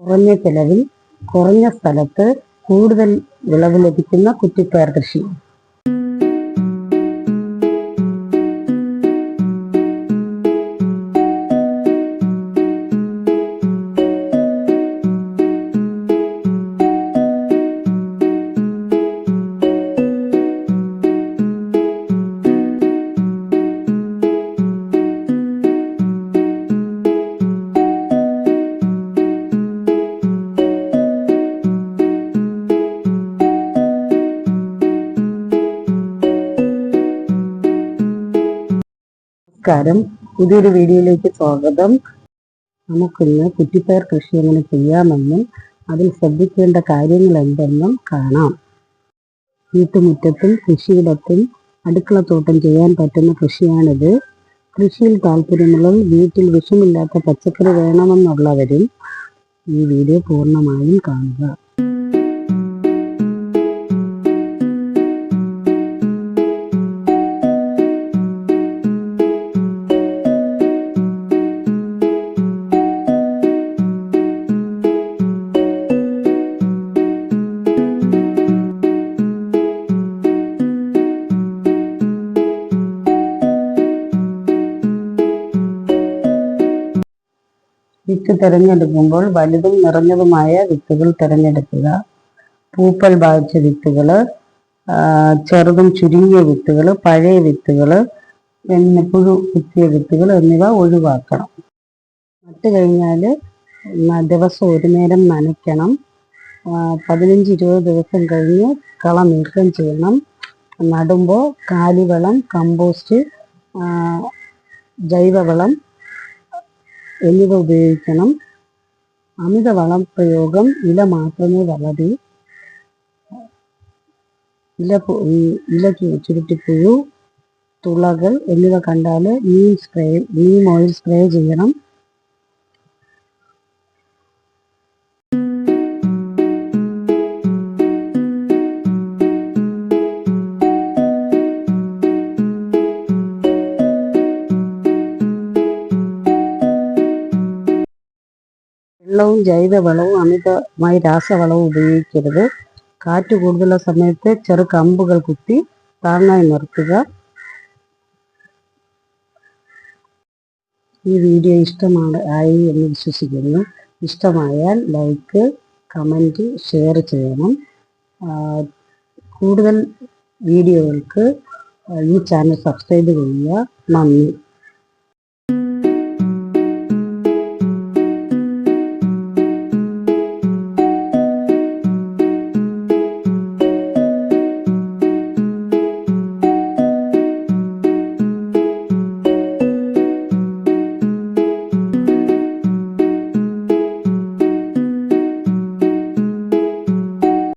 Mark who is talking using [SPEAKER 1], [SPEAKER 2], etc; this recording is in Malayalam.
[SPEAKER 1] കുറഞ്ഞ ചെലവിൽ കുറഞ്ഞ സ്ഥലത്ത് കൂടുതൽ വിളവ് ലഭിക്കുന്ന കുറ്റിപ്പയർ കൃഷി. നമസ്കാരം. പുതിയൊരു വീഡിയോയിലേക്ക് സ്വാഗതം. നമുക്കിന്ന് കുറ്റിപ്പയർ കൃഷി എങ്ങനെ ചെയ്യാമെന്നും അതിൽ ശ്രദ്ധിക്കേണ്ട കാര്യങ്ങൾ എന്തെന്നും കാണാം. വീട്ടുമുറ്റത്തും കൃഷിയിടത്തും അടുക്കളത്തോട്ടം ചെയ്യാൻ പറ്റുന്ന കൃഷിയാണിത്. കൃഷിയിൽ താല്പര്യമുള്ളവർ വീട്ടിൽ വിഷമില്ലാത്ത പച്ചക്കറി വേണമെന്നുള്ളവരും ഈ വീഡിയോ പൂർണമായും കാണുക. വിത്ത് തിരഞ്ഞെടുക്കുമ്പോൾ വലുതും നിറഞ്ഞതുമായ വിത്തുകൾ തിരഞ്ഞെടുക്കുക. പൂപ്പൽ ബാധിച്ച വിത്തുകൾ ചെറുതും ചുരുങ്ങിയ വിത്തുകൾ പഴയ വിത്തുകൾ പിന്നെ പുഴു കുത്തിയ വിത്തുകൾ എന്നിവ ഒഴിവാക്കണം. നട്ട് കഴിഞ്ഞാൽ ദിവസം ഒരു നേരം നനയ്ക്കണം. പതിനഞ്ച് ഇരുപത് ദിവസം കഴിഞ്ഞ് കള നീക്കം ചെയ്യണം. നടുമ്പോൾ കാലിവളം കമ്പോസ്റ്റ് ജൈവവളം എന്നിവ ഉപയോഗിക്കണം. അമിത വളം പ്രയോഗം ഇല മാത്രമേ വളരൂ. ഇല ഇല ചുരുട്ടിപ്പുഴു തുളകൾ എന്നിവ കണ്ടാൽ neem spray neem oil spray ചെയ്യണം. വെള്ളവും ജൈവവളവും അമിതമായി രാസവളവും ഉപയോഗിക്കരുത്. കാറ്റ് കൂടുതലുള്ള സമയത്ത് ചെറു കമ്പുകൾ കുത്തി താങ്ങായി നിർത്തുക. ഈ വീഡിയോ ഇഷ്ടമാണ് ആയി എന്ന് വിശ്വസിക്കുന്നു. ഇഷ്ടമായാൽ ലൈക്ക് കമന്റ് ഷെയർ ചെയ്യണം. കൂടുതൽ വീഡിയോകൾക്ക് ഈ ചാനൽ സബ്സ്ക്രൈബ് ചെയ്യുക. നന്ദി.